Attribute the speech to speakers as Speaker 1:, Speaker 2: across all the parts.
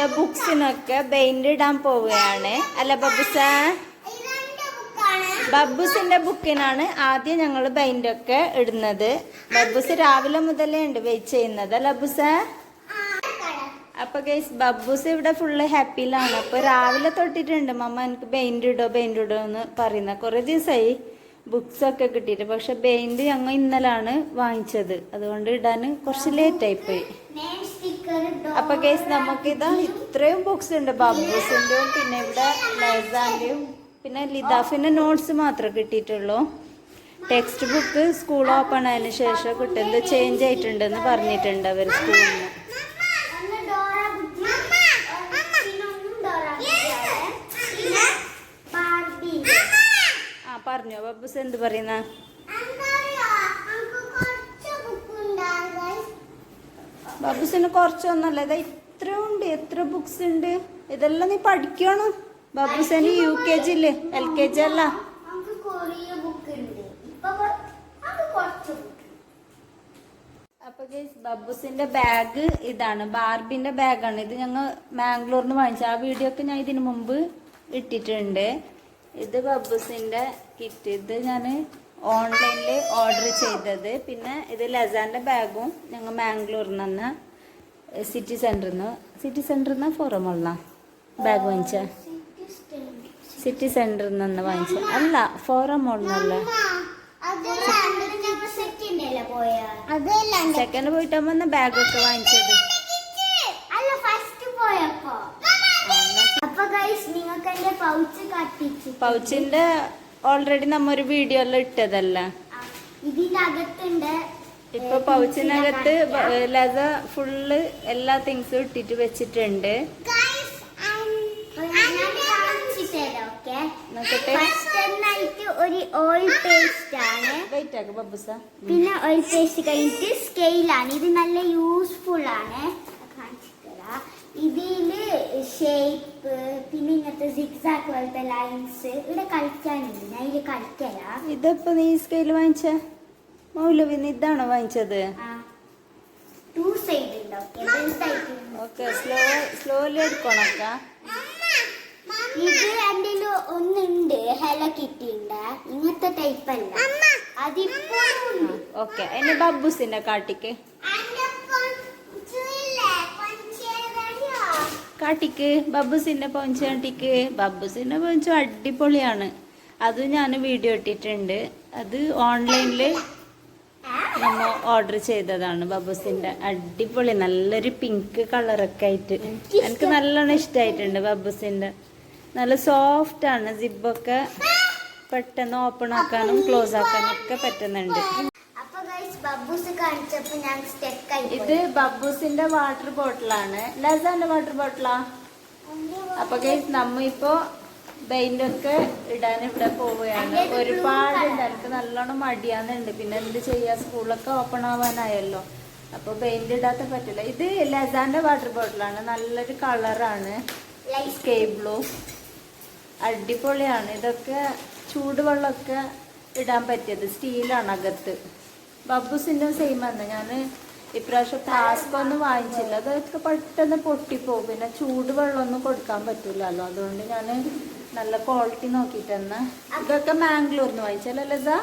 Speaker 1: ഇട്ട ബുക്സിനൊക്കെ പെയിന്റ് ഇടാൻ പോവുകയാണ്. അല്ല ബബുസ ബബുസിന്റെ ബുക്കിനാണ് ആദ്യം ഞങ്ങൾ ഒക്കെ ഇടുന്നത്. ബബുസ് രാവിലെ മുതലേ ഉണ്ട് വെയിറ്റ് ചെയ്യുന്നത്. അല്ല ബബുസ അപ്പൊ ഗൈസ് ബബ്ബൂസ് ഇവിടെ ഫുള്ള് ഹാപ്പിയിലാണ് അപ്പൊ രാവിലെ തൊട്ടിട്ടുണ്ട് മമ്മ എനിക്ക് പെയിന്റ് ഇടോ പെയിന്റ് ഇടോ എന്ന് പറയുന്ന കുറെ ദിവസമായി ബുക്സ് ഒക്കെ കിട്ടിയിട്ട്. പക്ഷെ പെയിന്റ് ഞങ്ങൾ ഇന്നലാണ് വാങ്ങിച്ചത്. അതുകൊണ്ട് ഇടാൻ കുറച്ച് ലേറ്റ് പോയി. അപ്പൊ ഗൈസ് നമുക്കിതാ ഇത്രയും ബുക്സ് ഉണ്ട്. ബബ്ബൂസിന്റെയും പിന്നെ ഇവിടെ ലൈസാന്റെയും പിന്നെ ലിതാഫിന്റെ നോട്ട്സ് മാത്രമേ കിട്ടിയിട്ടുള്ളൂ. ടെക്സ്റ്റ് ബുക്ക് സ്കൂൾ ഓപ്പൺ ആയതിനു ശേഷം കിട്ടുന്നത് ചേഞ്ച് ആയിട്ടുണ്ടെന്ന് പറഞ്ഞിട്ടുണ്ട് അവർ സ്കൂളിൽ നിന്ന് പറഞ്ഞോ? ബബ്ബൂസ് എന്ത് പറയുന്ന? ബബ്ബൂസിന് കുറച്ചൊന്നല്ല ഇതാ ഇത്ര ഉണ്ട് എത്ര ബുക്സ് ഉണ്ട്? ഇതെല്ലാം നീ പഠിക്കണം ബബ്ബൂസിന് യു കെ ജി ഇല്ലേ എൽ കെ ജി അല്ല അപ്പൊ ബബ്ബൂസിന്റെ ബാഗ് ഇതാണ്. ബാർബിന്റെ ബാഗാണ് ഇത് ഞങ്ങൾ മാംഗ്ലൂരിന് വാങ്ങിച്ച. ആ വീഡിയോ ഒക്കെ ഞാൻ ഇതിനു മുമ്പ് ഇട്ടിട്ടുണ്ട്. ഇത് ബബ്ബൂസിന്റെ കിറ്റ് ഇത് ഞാൻ ഓൺലൈനിൽ ഓർഡർ ചെയ്തത്. പിന്നെ ഇത് ലസാന്റെ ബാഗും ഞങ്ങൾ മാംഗ്ലൂരിൽ നിന്ന് സിറ്റി സെന്ററിൽ നിന്ന്. സിറ്റി സെന്ററിൽ നിന്ന് ഫോറമുള്ള ബാഗ് വാങ്ങിച്ച? സിറ്റി സെന്ററിൽ നിന്ന് വാങ്ങിച്ച. അല്ല ഫോറം മോളിന്നല്ല സെക്കൻഡ് പോയിട്ടാകുമ്പോൾ ബാഗൊക്കെ വാങ്ങിച്ചത്.
Speaker 2: ഫസ്റ്റ് പോയപ്പോ. നിങ്ങൾക്ക് എന്റെ പൗച്ച് കട്ടിച്ചു
Speaker 1: പൗച്ചിന്റെ ഓൾറെഡി നമ്മ ഒരു വീഡിയോയിൽ ഇട്ടതല്ല
Speaker 2: ഇതിന്റെ അകത്തുണ്ട്
Speaker 1: ഇപ്പൊ പൗച്ചിനകത്ത് ലത ഫുള്ള് എല്ലാ തിങ്സും ഇട്ടിട്ട് വെച്ചിട്ടുണ്ട്.
Speaker 2: ഒരു ഓയിൽ പേസ്റ്റ് ആണ്. പിന്നെ ഓയിൽ പേസ്റ്റ് കഴിഞ്ഞിട്ട് സ്കെയിലാണ് ഇത് നല്ല യൂസ്ഫുൾ ആണ്. ഇതിൽ ഷേപ്പ് പിന്നെ ഇങ്ങനത്തെ സിക്സാക്ക് പോലത്തെ ലൈൻസ് ഇവിടെ കളിക്കാനില്ല. ഞാൻ ഇതിൽ കളിക്കല.
Speaker 1: ഇതിപ്പോ നീ സ്കെയിൽ വാങ്ങിച്ച? മൗലവി ഇതാണോ വാങ്ങിച്ചത്?
Speaker 2: ടു സൈഡ് ഉണ്ട്. ഓക്കെ വലുതായിട്ടുണ്ട്
Speaker 1: ഓക്കെ സ്ലോ സ്ലോലി എടുക്കണക്ക
Speaker 2: ഇത് എന്റെ ഒന്നുണ്ട്. ഹെല ഇങ്ങനത്തെ ടൈപ്പല്ല അതിപ്പോ
Speaker 1: ഓക്കെ. എന്നെ ബബ്ബൂസിന്റെ കാട്ടിക്ക്. കാട്ടിക്ക് ബബ്ബുസിന്റെ പൗഞ്ച് കാട്ടിക്ക്. ബബ്ബുസിന്റെ പൗഞ്ച് അടിപൊളിയാണ്. അത് ഞാൻ വീഡിയോ ഇട്ടിട്ടുണ്ട്. അത് ഓൺലൈനിൽ നമ്മൾ ഓർഡർ ചെയ്തതാണ് ബബ്ബുസിന്റെ അടിപൊളി നല്ലൊരു പിങ്ക് കളറൊക്കെ ആയിട്ട്. എനിക്ക് നല്ലോണം ഇഷ്ടമായിട്ടുണ്ട് ബബ്ബുസിന്റെ നല്ല സോഫ്റ്റ് ആണ് സിബൊക്കെ പെട്ടെന്ന് ഓപ്പൺ ആക്കാനും ക്ലോസ് ആക്കാനും ഒക്കെ പറ്റുന്നുണ്ട്. ഇത് ബബ്ബൂസിന്റെ വാട്ടർ ബോട്ടിലാണ്. ലസാന്റെ വാട്ടർ ബോട്ടിലാ? അപ്പൊ ഗൈസ് നമ്മ ഇപ്പോ ഒക്കെ ഇടാൻ ഇവിടെ പോവുകയാണ്. ഒരുപാട് എനിക്ക് നല്ലോണം മടിയാന്നുണ്ട്. പിന്നെ എന്ത് ചെയ്യാ? സ്കൂളൊക്കെ ഓപ്പൺ ആവാനായല്ലോ. അപ്പൊ പെയിന്റ് ഇടാത്ത പറ്റില്ല ഇത് ലസാന്റെ വാട്ടർ ബോട്ടിലാണ്. നല്ലൊരു കളറാണ്. സ്കൈ ബ്ലൂ അടിപൊളിയാണ്. ഇതൊക്കെ ചൂടുവെള്ളമൊക്കെ ഇടാൻ പറ്റിയത്. സ്റ്റീലാണ് അകത്ത്. ബബ്ബൂസിന്റെ സെയിം ആണ്. ഞാൻ ഇപ്രാവശ്യം ഫ്ലാസ്ക് ഒന്നും വാങ്ങിച്ചില്ല. അതൊക്കെ പെട്ടെന്ന് പൊട്ടിപ്പോകും പിന്നെ ചൂടുവെള്ളമൊന്നും കൊടുക്കാൻ പറ്റില്ലല്ലോ അതുകൊണ്ട് ഞാൻ നല്ല ക്വാളിറ്റി നോക്കിയിട്ട് തന്നെ ഇതൊക്കെ മാംഗ്ലൂർന്ന് വാങ്ങിച്ചല്ലേ ഇതാ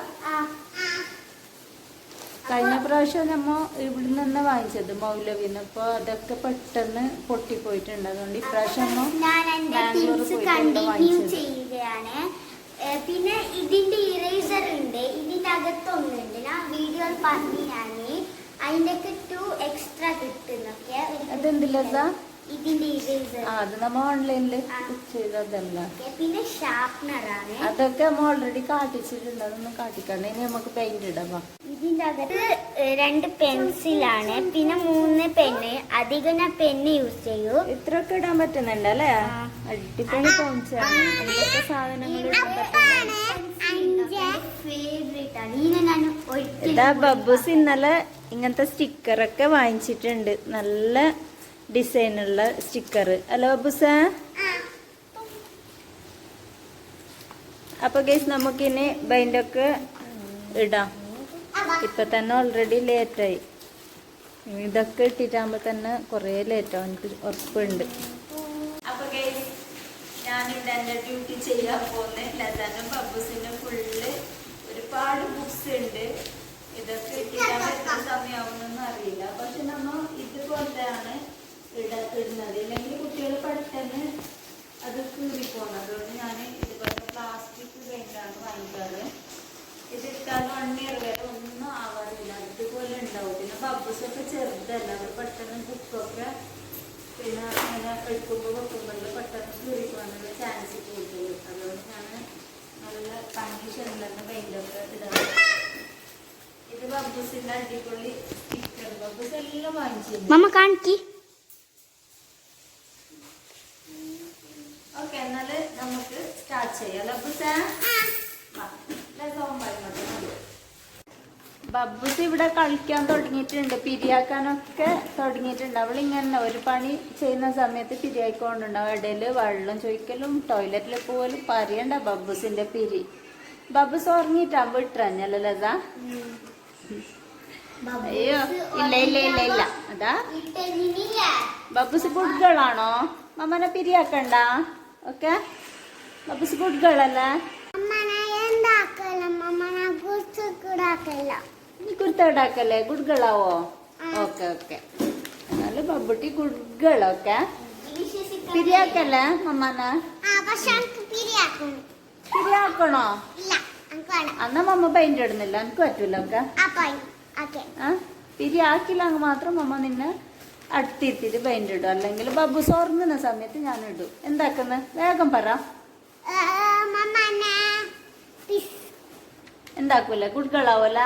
Speaker 1: കഴിഞ്ഞ പ്രാവശ്യം നമ്മ ഇവിടെ നിന്ന് വാങ്ങിച്ചത് മൗലവിന്ന്. അപ്പൊ അതൊക്കെ പെട്ടെന്ന് പൊട്ടിപ്പോയിട്ടുണ്ട്. അതുകൊണ്ട് ഇപ്രാവശ്യം മാംഗ്ലൂർ
Speaker 2: കണ്ടിന്യൂ
Speaker 1: വാങ്ങിച്ചത്.
Speaker 2: പിന്നെ ഇതിന്റെ ഇറേസർ ഉണ്ട്. ഇതിന്റെ അകത്തൊന്നുണ്ട് ഞാൻ വീഡിയോയിൽ പറഞ്ഞു ഞാൻ അതിന്റെ ഒക്കെ ടു എക്സ്ട്രാ കിട്ടുന്നൊക്കെ അതെന്തില്ല
Speaker 1: ആ അത് നമ്മ ഓൺലൈനിൽ ചെയ്തതല്ല.
Speaker 2: പിന്നെ ഷാർപ്നർ ആണ്.
Speaker 1: അതൊക്കെ നമ്മ ഓൾറെഡി കാട്ടിച്ചിട്ടുണ്ട് അതൊന്നും കാട്ടിക്കണ്ട. ഇനി നമുക്ക് പെയിന്റ് ഇടാം.
Speaker 2: ഇതിന്റെ അകത്ത് രണ്ട് പെൻസിലാണ് പിന്നെ മൂന്ന് പെണ് അധികം ഞാൻ യൂസ് ചെയ്യൂ.
Speaker 1: ഇത്രയൊക്കെ ഇടാൻ പറ്റുന്നുണ്ട് അല്ലേ. അടിപൊളി പോയിച്ചാണ് എന്തൊക്കെ സാധനങ്ങൾ ഇതാ ബബ്ബൂസ് ഇന്നലെ ഇങ്ങനത്തെ സ്റ്റിക്കറൊക്കെ വാങ്ങിച്ചിട്ടുണ്ട്. നല്ല ഡിസൈനുള്ള സ്റ്റിക്കർ അല്ലോ അബുസ? അപ്പൊ ഗൈസ് നമുക്കിനി ബൈൻഡൊക്കെ ഇടാം. ഇപ്പൊ തന്നെ ഓൾറെഡി ലേറ്റായി ഇതൊക്കെ ഇട്ടിട്ടാകുമ്പോ തന്നെ കുറേ ലേറ്റാവും എനിക്ക് ഉറപ്പുണ്ട്. ഞാനിവിടെ എന്റെ ഡ്യൂട്ടി ചെയ്യാൻ പോകുന്ന ലതാനും ബബ്ബൂസിനും ഫുള്ള് ഒരുപാട് ബുക്സ് ഉണ്ട്. ഇതൊക്കെ ഇട്ടിട്ടാകുമ്പോ എത്ര സമയമാവുമെന്നൊന്നും അറിയില്ല പക്ഷെ നമ്മ ഇതുപോലെയാണ് ഇട ഇടുന്നത് ഇല്ലെങ്കിൽ കുട്ടികൾ പെട്ടെന്ന് അത് കീറിപ്പോകുന്നത് അതുകൊണ്ട് ഞാൻ ഇതുപോലെ പ്ലാസ്റ്റിക് പെയിന്റാണ് വാങ്ങിക്കാറ് ഇതിട്ടാൽ വൺ ഇയർ വരെ ഒന്നും ആവാറില്ല ഇതുപോലെ ഉണ്ടാവും പിന്നെ ബബ്ബൂസൊക്കെ ചെറുതല്ല അവർ പെട്ടെന്ന് ബുക്കൊക്കെ പിന്നെ അങ്ങനെ എടുക്കുമ്പോൾ വെക്കുമ്പോൾ പെട്ടെന്ന് കീറിപ്പോകാനുള്ള ചാൻസ് കൂടുതൽ അതുകൊണ്ട് ഞാൻ നല്ല കണ്ടീഷനിലാണ് പെയിന്റൊക്കെ ഇടാറ് ഇത് ബബ്ബൂസിന്റെ അടിപൊളി സ്റ്റിക്കർ ബബ്ബൂസ് എല്ലാം വാങ്ങിച്ചിരുന്നു.
Speaker 2: മമ്മ കാണിക്ക്.
Speaker 1: ഓക്കെ എന്നാൽ നമുക്ക് സ്റ്റാർട്ട് ചെയ്യാം. ബബ്ബൂസേ ബബ്ബൂസ് ഇവിടെ കളിക്കാൻ തുടങ്ങിയിട്ടുണ്ട് പിരിയാക്കാനൊക്കെ തുടങ്ങിയിട്ടുണ്ട്. അവൾ ഇങ്ങനെ ഒരു പണി ചെയ്യുന്ന സമയത്ത് പിരിയായിക്കൊണ്ടുണ്ടാവും. ഇടയിൽ വെള്ളം ചോദിക്കലും ടോയ്ലറ്റിൽ പോലും പറയണ്ട ബബ്ബൂസിന്റെ പിരി. ബബ്ബൂസ് ഉറങ്ങിയിട്ടാകുമ്പോൾ ഇട്ടറഞ്ഞല്ലോ ലതാ? അയ്യോ ഇല്ല ഇല്ല ഇല്ല ഇല്ല. അതാ. ബബ്ബുസ് ഗുഡ് ഗേൾ ആണോ? മമ്മനെ പിരിയാക്കണ്ട. ഓക്കെ? ബബ്ബുസ് ഗുഡ് ഗേൾ അല്ലേ? നീ കുർത്തണ്ടാക്കല്ലേ ഗുഡ് ഗേൾ ആവോ? Okay okay. എന്നാലും ബബ്ബുട്ടി ഗുഡ് ഗേൾ ഓക്കെ. പിരിയാക്കല്ലേ മമ്മനെ? പിരിയാക്കണോ. അന്നാ മമ്മ പെയിന്റ് ഇടുന്നില്ല. എനിക്ക് പറ്റൂല ഒക്കെ. ആ പിരിയാക്കില്ല അങ്ങ് മാത്രം മമ്മ നിന്നെ അടുത്തിരുത്തിട്ട് പെയിന്റ് ഇടും. അല്ലെങ്കിൽ ബബു സോർങ്ങുന്ന സമയത്ത് ഞാൻ ഇടും. എന്താക്കുന്ന? വേഗം പറ. എന്താക്കൂല? കുട്ടികളാവൂല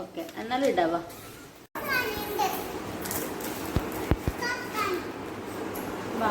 Speaker 1: ഓക്കെ എന്നാലും ഇടാവാ. വാ.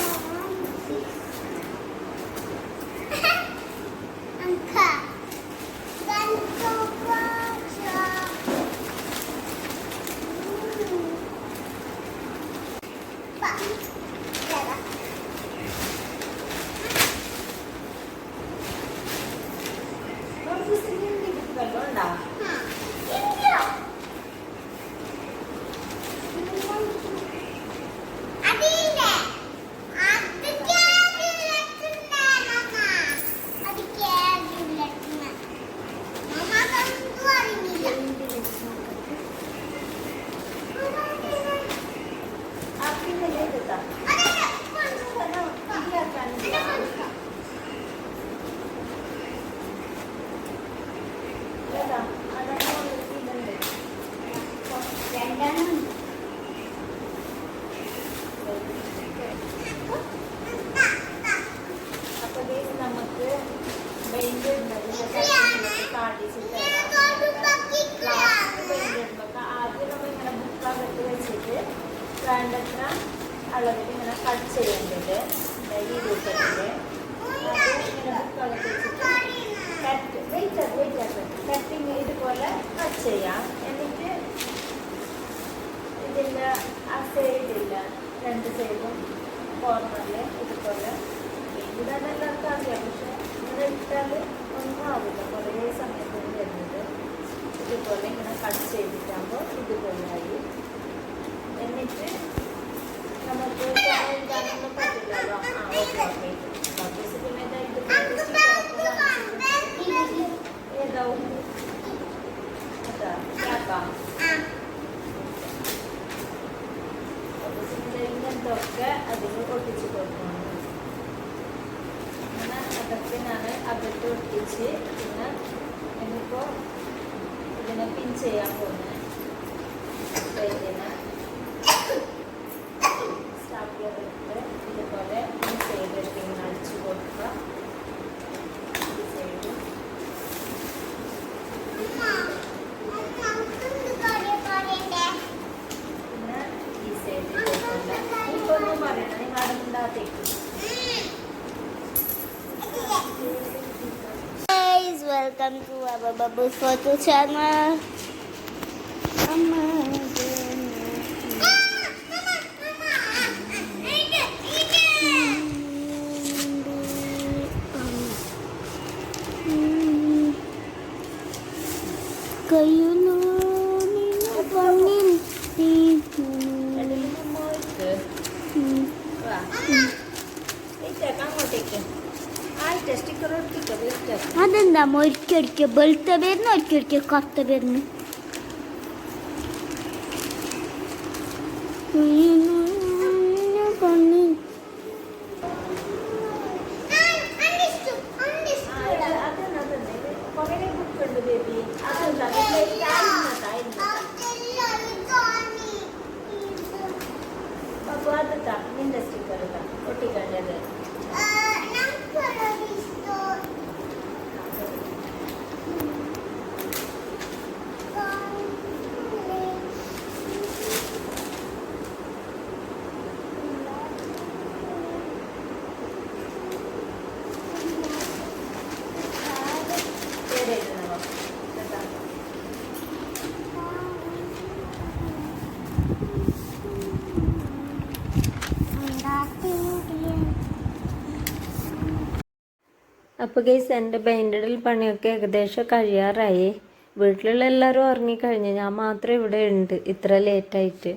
Speaker 1: വെള്ളം ഉണ്ടാ ആ പിന്നെ ഇതാ ലത അതൊക്കെ ഇതുണ്ട്
Speaker 2: രണ്ടെണ്ണം
Speaker 1: അപ്പൊ ദേ നമുക്ക് പെയിന്റ് ഇടുന്നത് കാണിച്ചു തരാം പ്ലാസ്റ്റിക് പെയിന്റ് ഇടുമ്പോൾ ആദ്യം നമ്മൾ ഇങ്ങനെ ബുക്കകത്ത് വെച്ചിട്ട് വേണ്ടത്ര അളവിൽ ഇങ്ങനെ കട്ട് ചെയ്യേണ്ടത്. ഈ രൂപത്തിൽ. അത് ഇങ്ങനെ വെച്ചിട്ട് കട്ട് വെയിറ്റ് വെയിറ്റ് കട്ടിങ് ഇതുപോലെ കട്ട് ചെയ്യാം. എന്നിട്ട് ഇതിന്റെ ആ സൈഡില്ല രണ്ട് സൈഡും കോർണറിൽ ഇതുപോലെ ഇവിടെ എല്ലാവർക്കും അറിയാം. പക്ഷെ ഇങ്ങനെ ഇട്ടാൽ ഒന്നും ആവില്ല. കുറേ സമയത്തിന് വരുന്നത്. ഇതുപോലെ ഇങ്ങനെ കട്ട് ചെയ്തിട്ടാകുമ്പോൾ ഇതുപോലെ ആയി. എന്നിട്ട് നമുക്ക് എഴുതാനൊന്നും പറ്റില്ലല്ലോ. ആ ഓക്കെ ഓക്കെ. ബബിൾസ് പിന്നെ വാങ്ങിച്ചിട്ടുണ്ട്. ഏതാവും അതാ ക്യാപ്പാ ഇങ്ങനത്തൊക്കെ അതിൽ ഒട്ടിച്ച് കൊടുക്കണം? അങ്ങനെ അതൊക്കെ ഞാൻ അകത്ത് ഒട്ടിച്ച് പിന്നെ ഇനിയിപ്പോൾ ഇതിനെ പിൻ ചെയ്യാൻ പോകുന്നത് ഇതിനെ സ്റ്റാപ്ലർ ഇട്ട് ഇതുപോലെ പിൻ ചെയ്തിട്ട് ഇങ്ങനെ അടിച്ചു കൊടുക്കുക ഈ സൈഡ് പിന്നെ ഈ സൈഡ് ഇതുപോലെ എനിക്കൊന്നും പറയണം നിങ്ങൾ അതിന്റെ
Speaker 2: Guys, welcome to our Bubbles Photo channel. അതെന്താ? ഒരിക്കൊരിക്ക വെളുത്ത
Speaker 3: പേരിന് ഒരിക്കൊരിക്ക കറുത്ത പേരിന് நல்லது അപ്പോൾ ഗൈസ് എന്റെ പെയിന്റഡിൽ പണിയൊക്കെ ഏകദേശം കഴിയാറായി. വീട്ടിലുള്ള എല്ലാവരും ഉറങ്ങിക്കഴിഞ്ഞു. ഞാൻ മാത്രമേ ഇവിടെ ഉണ്ട്. ഇത്ര ലേറ്റായിട്ട്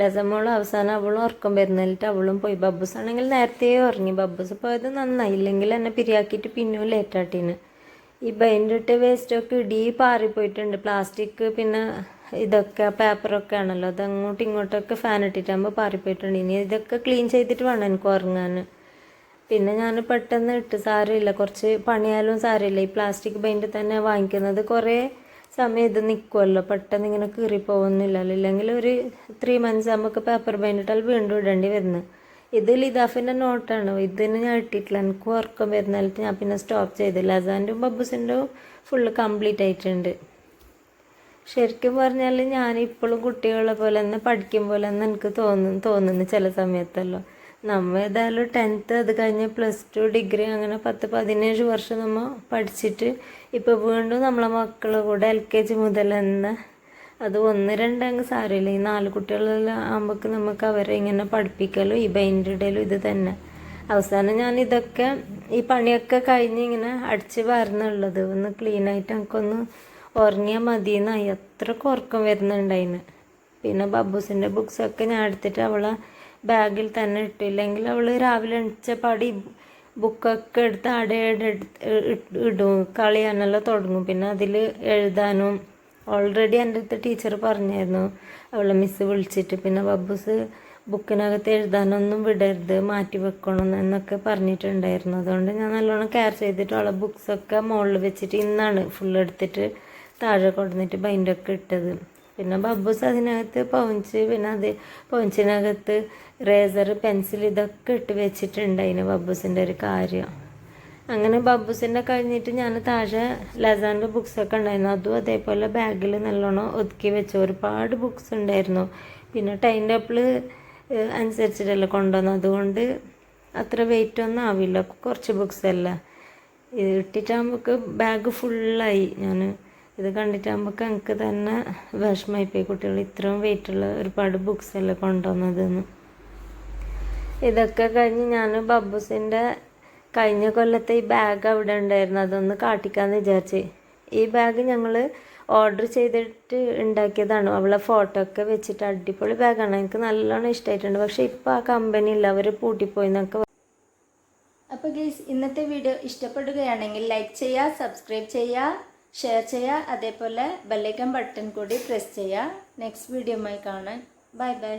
Speaker 3: ലസമോളും അവസാനം അവളും ഉറക്കം വരുന്നിട്ട് അവളും പോയി. ബബ്ബൂസ് ആണെങ്കിൽ നേരത്തെ ഉറങ്ങി. ബബ്ബൂസ് പോയത് നന്നായി. ഇല്ലെങ്കിൽ എന്നെ പിരിയാക്കിയിട്ട് പിന്നെയും ലേറ്റാട്ടീന് ഈ ബൈൻഡിട്ട് വേസ്റ്റൊക്കെ ഇടി പാറിപ്പോയിട്ടുണ്ട്. പ്ലാസ്റ്റിക് പിന്നെ ഇതൊക്കെ പേപ്പറൊക്കെ ആണല്ലോ. അത് അങ്ങോട്ടും ഇങ്ങോട്ടൊക്കെ ഫാൻ ഇട്ടിട്ടാകുമ്പോൾ പാറിപ്പോയിട്ടുണ്ട്. ഇനി ഇതൊക്കെ ക്ലീൻ ചെയ്തിട്ട് വേണം എനിക്ക് ഉറങ്ങാൻ പിന്നെ ഞാൻ പെട്ടെന്ന് ഇട്ട് സാരമില്ല. കുറച്ച് പണിയാലും സാരമില്ല. ഈ പ്ലാസ്റ്റിക് ബൈൻഡ് തന്നെ വാങ്ങിക്കുന്നത് കുറേ സമയം ഇത് നിൽക്കുമല്ലോ പെട്ടെന്ന് ഇങ്ങനെ കീറിപ്പോകുന്നില്ലല്ലോ ഇല്ലെങ്കിൽ ഒരു ത്രീ മന്ത്സ് നമുക്ക് പേപ്പർ ബൈൻഡ് ഇട്ടാൽ വീണ്ടും ഇടേണ്ടി വരുന്നത് ഇത് ലിതാഫിന്റെ നോട്ടാണ്. ഇതിന് ഞാൻ ഇട്ടിട്ടില്ല. എനിക്ക് ഉറക്കം വരുന്നിട്ട് ഞാൻ പിന്നെ സ്റ്റോപ്പ് ചെയ്തില്ല അസാന്റെ ബബ്ബൂസിന്റെ ഫുള്ള് കംപ്ലീറ്റ് ആയിട്ടുണ്ട്. ശരിക്കും പറഞ്ഞാൽ ഞാൻ ഇപ്പോഴും കുട്ടികളെ പോലെ തന്നെ പഠിക്കും പോലെ തന്നെ എനിക്ക് തോന്നുന്നു തോന്നുന്നു ചില സമയത്തല്ലോ. നമ്മ ഏതായാലും ടെൻത്ത് അത് കഴിഞ്ഞ് പ്ലസ് ടു ഡിഗ്രി അങ്ങനെ പത്ത് പതിനേഴ് വർഷം നമ്മൾ പഠിച്ചിട്ട് ഇപ്പോൾ വീണ്ടും നമ്മളെ മക്കളെ കൂടെ എൽ കെ ജി മുതൽ തന്നെ അത് ഒന്ന് രണ്ടങ്ങ് സാരമില്ല. ഈ നാല് കുട്ടികളെല്ലാം ആകുമ്പോൾ നമുക്ക് അവരെ ഇങ്ങനെ പഠിപ്പിക്കലും ഈ ബൈൻഡിടലും ഇത് തന്നെ. അവസാനം ഞാൻ ഇതൊക്കെ ഈ പണിയൊക്കെ കഴിഞ്ഞ് ഇങ്ങനെ അടിച്ച് വരുന്നുള്ളത് ഒന്ന് ക്ലീനായിട്ട് എനിക്കൊന്ന് ഉറങ്ങിയാൽ മതിയെന്നായി. അത്രയ്ക്ക് ഉറക്കം വരുന്നുണ്ടായിന്. പിന്നെ ബബ്ബൂസിന്റെ ബുക്സൊക്കെ ഞാൻ എടുത്തിട്ട് അവളെ ബാഗിൽ തന്നെ ഇട്ടില്ലെങ്കിൽ അവൾ രാവിലെ എണിച്ച പാടി ബുക്കൊക്കെ എടുത്ത് അടയുടെ ഇടും. കളിയാനെല്ലാം തുടങ്ങും. പിന്നെ അതിൽ എഴുതാനും ഓൾറെഡി എന്റെ അടുത്ത് ടീച്ചർ പറഞ്ഞായിരുന്നു. അവളെ മിസ്സ് വിളിച്ചിട്ട്. പിന്നെ ബബ്ബൂസ് ബുക്കിനകത്ത് എഴുതാനൊന്നും വിടരുത് മാറ്റി വെക്കണം എന്നൊക്കെ പറഞ്ഞിട്ടുണ്ടായിരുന്നു. അതുകൊണ്ട് ഞാൻ നല്ലോണം കെയർ ചെയ്തിട്ട് അവളെ ബുക്സൊക്കെ മുകളിൽ വെച്ചിട്ട് ഇന്നാണ് ഫുൾ എടുത്തിട്ട് താഴെ കൊടുന്നിട്ട് ബൈൻഡൊക്കെ ഇട്ടത്. പിന്നെ ബബ്ബൂസ് അതിനകത്ത് പൗഞ്ച് പിന്നെ അത് പൗഞ്ചിനകത്ത് റേസർ പെൻസിൽ ഇതൊക്കെ ഇട്ട് വെച്ചിട്ടുണ്ട് അതിന് ബബ്ബൂസിന്റെ ഒരു കാര്യം. അങ്ങനെ ബബ്ബൂസിന്റെ കഴിഞ്ഞിട്ട് ഞാൻ താഴെ ലസാന്റെ ബുക്സൊക്കെ ഉണ്ടായിരുന്നു. അതും അതേപോലെ ബാഗിൽ നല്ലോണം ഒതുക്കി വെച്ചു. ഒരുപാട് ബുക്സ് ഉണ്ടായിരുന്നു. പിന്നെ ടൈം ടേബിൾ അനുസരിച്ചിട്ടല്ല കൊണ്ടുവന്നത്. അതുകൊണ്ട് അത്ര വെയിറ്റ് ഒന്നും ആവില്ല. കുറച്ച് ബുക്സ് അല്ല. ഇട്ടിട്ടാകുമ്പോൾ ബാഗ് ഫുള്ളായി ഞാൻ ഇത് കണ്ടിട്ടാകുമ്പോൾ എനിക്ക് തന്നെ വിഷമമായിപ്പോയി. കുട്ടികൾ ഇത്രയും വെയിറ്റുള്ള ഒരുപാട് ബുക്സ് അല്ല കൊണ്ടുവന്നതെന്ന്. ഇതൊക്കെ കഴിഞ്ഞ് ഞാൻ ബബ്ബൂസിന്റെ കഴിഞ്ഞ കൊല്ലത്തെ ഈ ബാഗ് അവിടെ ഉണ്ടായിരുന്നു. അതൊന്ന് കാട്ടിക്കാന്ന് വിചാരിച്ച്. ഈ ബാഗ് ഞങ്ങൾ ഓർഡർ ചെയ്തിട്ട് ഉണ്ടാക്കിയതാണ്. അവളെ ഫോട്ടോ ഒക്കെ വെച്ചിട്ട് അടിപൊളി ബാഗാണ് എനിക്ക് നല്ലോണം ഇഷ്ടമായിട്ടുണ്ട് പക്ഷേ ഇപ്പോൾ ആ കമ്പനി ഇല്ല. അവർ പൂട്ടിപ്പോയി എന്നൊക്കെ അപ്പോൾ ഗീസ് ഇന്നത്തെ വീഡിയോ ഇഷ്ടപ്പെടുകയാണെങ്കിൽ ലൈക്ക് ചെയ്യുക സബ്സ്ക്രൈബ് ചെയ്യുക ഷെയർ ചെയ്യുക അതേപോലെ ബെല്ലൈക്കൺ ബട്ടൺ കൂടി പ്രസ് ചെയ്യുക നെക്സ്റ്റ് വീഡിയോയുമായി കാണാൻ. Bye by